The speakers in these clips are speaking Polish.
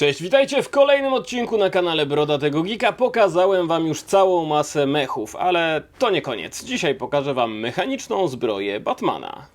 Cześć, witajcie w kolejnym odcinku na kanale Brodatego Geeka. Pokazałem wam już całą masę mechów, ale to nie koniec. Dzisiaj pokażę wam mechaniczną zbroję Batmana.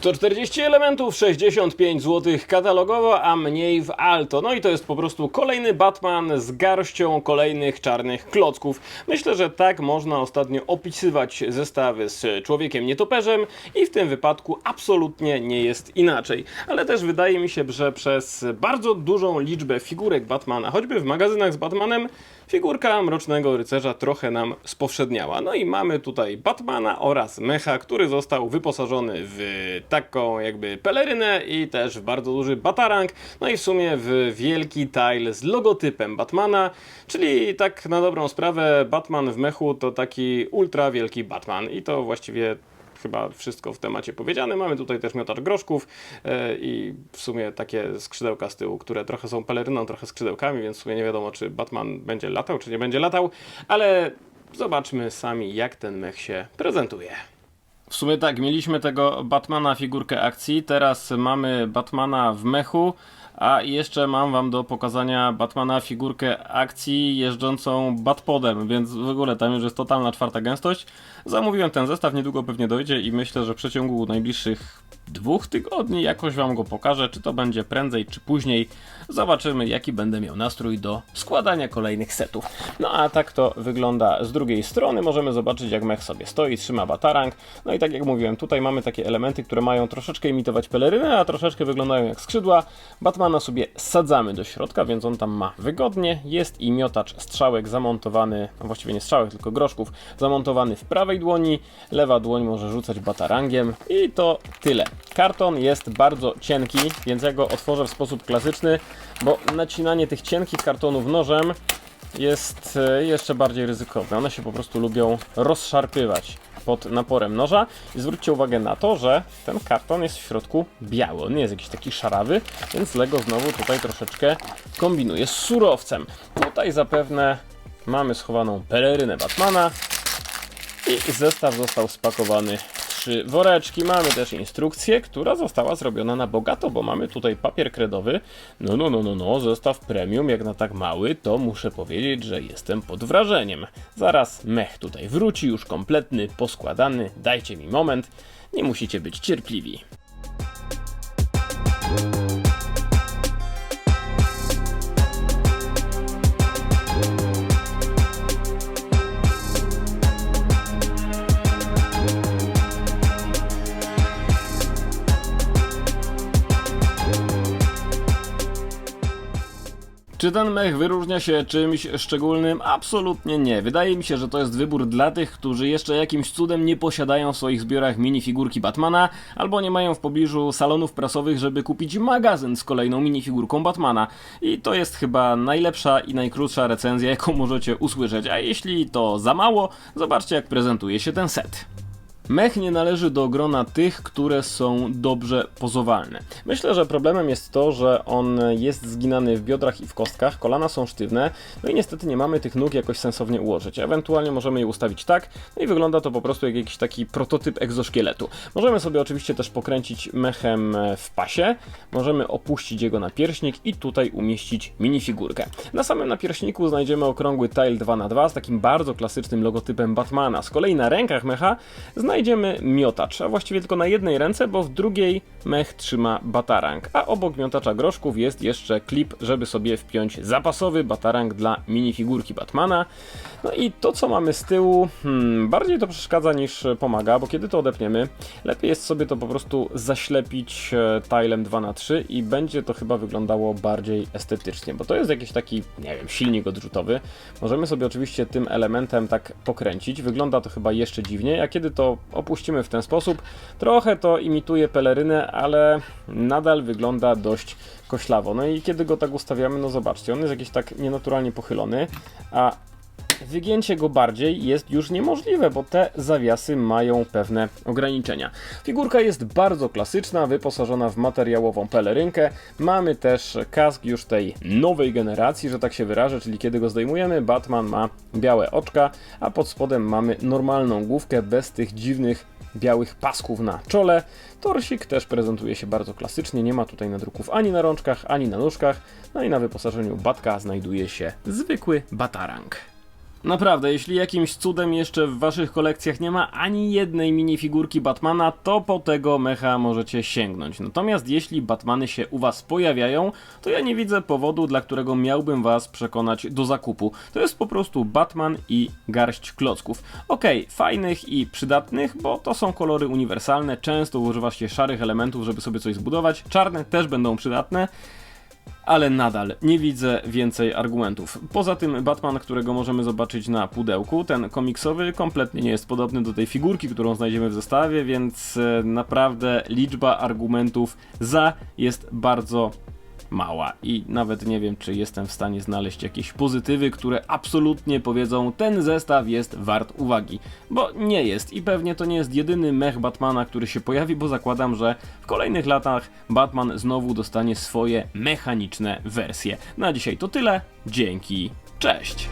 140 elementów, 65 zł katalogowo, a mniej w alto. No i to jest po prostu kolejny Batman z garścią kolejnych czarnych klocków. Myślę, że tak można ostatnio opisywać zestawy z człowiekiem nietoperzem i w tym wypadku absolutnie nie jest inaczej. Ale też wydaje mi się, że przez bardzo dużą liczbę figurek Batmana, choćby w magazynach z Batmanem, figurka Mrocznego Rycerza trochę nam spowszedniała. No i mamy tutaj Batmana oraz Mecha, który został wyposażony w taką jakby pelerynę i też w bardzo duży batarang, no i w sumie w wielki tile z logotypem Batmana, czyli tak na dobrą sprawę Batman w mechu to taki ultra wielki Batman i to właściwie chyba wszystko w temacie powiedziane. Mamy tutaj też miotacz groszków e, i w sumie takie skrzydełka z tyłu, które trochę są peleryną, trochę skrzydełkami, więc w sumie nie wiadomo, czy Batman będzie latał, czy nie będzie latał, ale zobaczmy sami, jak ten mech się prezentuje. W sumie tak, mieliśmy tego Batmana figurkę akcji, teraz mamy Batmana w mechu, a jeszcze mam wam do pokazania Batmana figurkę akcji jeżdżącą Batpodem, więc w ogóle tam już jest totalna czwarta gęstość. Zamówiłem ten zestaw, niedługo pewnie dojdzie i myślę, że w przeciągu najbliższych dwóch tygodni jakoś wam go pokażę, czy to będzie prędzej, czy później. Zobaczymy, jaki będę miał nastrój do składania kolejnych setów. No a tak to wygląda z drugiej strony. Możemy zobaczyć, jak mech sobie stoi, trzyma batarang. No i tak jak mówiłem, tutaj mamy takie elementy, które mają troszeczkę imitować pelerynę, a troszeczkę wyglądają jak skrzydła. Batmana sobie sadzamy do środka, więc on tam ma wygodnie. Jest i miotacz strzałek zamontowany, no właściwie nie strzałek, tylko groszków, zamontowany w prawej dłoni. Lewa dłoń może rzucać batarangiem i to tyle. Karton jest bardzo cienki, więc ja go otworzę w sposób klasyczny, bo nacinanie tych cienkich kartonów nożem jest e, jeszcze bardziej ryzykowne. One się po prostu lubią rozszarpywać pod naporem noża. I zwróćcie uwagę na to, że ten karton jest w środku biały. On nie jest jakiś taki szarawy, więc Lego znowu tutaj troszeczkę kombinuje z surowcem. Tutaj zapewne mamy schowaną pelerynę Batmana i zestaw został spakowany trzy woreczki. Mamy też instrukcję, która została zrobiona na bogato, bo mamy tutaj papier kredowy. No, no, no, no, no, zestaw premium, jak na tak mały, to muszę powiedzieć, że jestem pod wrażeniem. Zaraz mech tutaj wróci, już kompletny, poskładany. Dajcie mi moment, nie musicie być cierpliwi. Czy ten mech wyróżnia się czymś szczególnym? Absolutnie nie. Wydaje mi się, że to jest wybór dla tych, którzy jeszcze jakimś cudem nie posiadają w swoich zbiorach minifigurki Batmana, albo nie mają w pobliżu salonów prasowych, żeby kupić magazyn z kolejną minifigurką Batmana. I to jest chyba najlepsza i najkrótsza recenzja, jaką możecie usłyszeć. A jeśli to za mało, zobaczcie jak prezentuje się ten set. Mech nie należy do grona tych, które są dobrze pozowalne. Myślę, że problemem jest to, że on jest zginany w biodrach i w kostkach, kolana są sztywne, no i niestety nie mamy tych nóg jakoś sensownie ułożyć. Ewentualnie możemy je ustawić tak, no i wygląda to po prostu jak jakiś taki prototyp egzoszkieletu. Możemy sobie oczywiście też pokręcić mechem w pasie, możemy opuścić jego napierśnik i tutaj umieścić minifigurkę. Na samym napierśniku znajdziemy okrągły tile 2x2 z takim bardzo klasycznym logotypem Batmana. Z kolei na rękach mecha znajdziemy miotacz, a właściwie tylko na jednej ręce, bo w drugiej mech trzyma batarang, a obok miotacza groszków jest jeszcze klip, żeby sobie wpiąć zapasowy batarang dla minifigurki Batmana. No i to, co mamy z tyłu, hmm, bardziej to przeszkadza niż pomaga, bo kiedy to odepniemy, lepiej jest sobie to po prostu zaślepić e, tilem 2x3 i będzie to chyba wyglądało bardziej estetycznie, bo to jest jakiś taki, nie wiem, silnik odrzutowy. Możemy sobie oczywiście tym elementem tak pokręcić, wygląda to chyba jeszcze dziwniej, a kiedy to opuścimy w ten sposób, trochę to imituje pelerynę, ale nadal wygląda dość koślawo. No i kiedy go tak ustawiamy, no zobaczcie, on jest jakiś tak nienaturalnie pochylony, a wygięcie go bardziej jest już niemożliwe, bo te zawiasy mają pewne ograniczenia. Figurka jest bardzo klasyczna, wyposażona w materiałową pelerynkę. Mamy też kask już tej nowej generacji, że tak się wyrażę, czyli kiedy go zdejmujemy, Batman ma białe oczka, a pod spodem mamy normalną główkę bez tych dziwnych białych pasków na czole. Torsik też prezentuje się bardzo klasycznie, nie ma tutaj nadruków ani na rączkach, ani na nóżkach. No i na wyposażeniu Batka znajduje się zwykły batarang. Naprawdę, jeśli jakimś cudem jeszcze w waszych kolekcjach nie ma ani jednej minifigurki Batmana, to po tego mecha możecie sięgnąć. Natomiast jeśli Batmany się u was pojawiają, to ja nie widzę powodu, dla którego miałbym was przekonać do zakupu. To jest po prostu Batman i garść klocków. Okej, fajnych i przydatnych, bo to są kolory uniwersalne, często używa się szarych elementów, żeby sobie coś zbudować. Czarne też będą przydatne ale nadal nie widzę więcej argumentów. Poza tym Batman, którego możemy zobaczyć na pudełku, ten komiksowy, kompletnie nie jest podobny do tej figurki, którą znajdziemy w zestawie, więc e, naprawdę liczba argumentów za jest bardzo mała. I nawet nie wiem, czy jestem w stanie znaleźć jakieś pozytywy, które absolutnie powiedzą, ten zestaw jest wart uwagi, bo nie jest. I pewnie to nie jest jedyny mech Batmana, który się pojawi, bo zakładam, że w kolejnych latach Batman znowu dostanie swoje mechaniczne wersje. Na dzisiaj to tyle, dzięki, cześć!